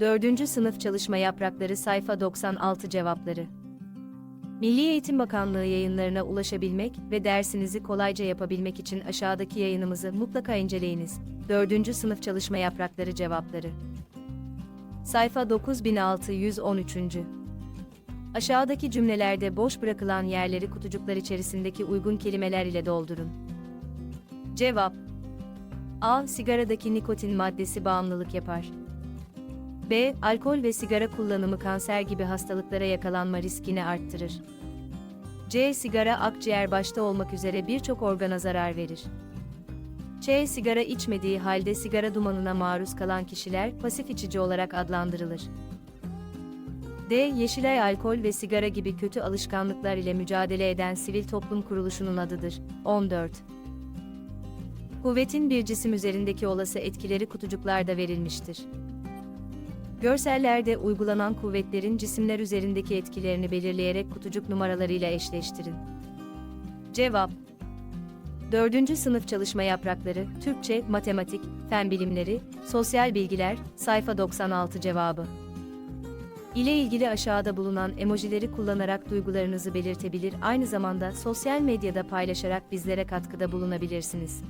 4. Sınıf Çalışma Yaprakları Sayfa 96 Cevapları Milli Eğitim Bakanlığı yayınlarına ulaşabilmek ve dersinizi kolayca yapabilmek için aşağıdaki yayınımızı mutlaka inceleyiniz. 4. Sınıf Çalışma Yaprakları Cevapları Sayfa 9613. Aşağıdaki cümlelerde boş bırakılan yerleri kutucuklar içerisindeki uygun kelimeler ile doldurun. Cevap A. Sigaradaki nikotin maddesi bağımlılık yapar. B. Alkol ve sigara kullanımı kanser gibi hastalıklara yakalanma riskini arttırır. C. Sigara akciğer başta olmak üzere birçok organa zarar verir. Ç. Sigara içmediği halde sigara dumanına maruz kalan kişiler pasif içici olarak adlandırılır. D. Yeşilay alkol ve sigara gibi kötü alışkanlıklar ile mücadele eden sivil toplum kuruluşunun adıdır. 14. Kuvvetin bir cisim üzerindeki olası etkileri kutucuklarda verilmiştir. Görsellerde uygulanan kuvvetlerin cisimler üzerindeki etkilerini belirleyerek kutucuk numaralarıyla eşleştirin. Cevap 4. Sınıf Çalışma Yaprakları, Türkçe, Matematik, Fen Bilimleri, Sosyal Bilgiler, sayfa 96 cevabı. ile ilgili aşağıda bulunan emojileri kullanarak duygularınızı belirtebilir, aynı zamanda sosyal medyada paylaşarak bizlere katkıda bulunabilirsiniz.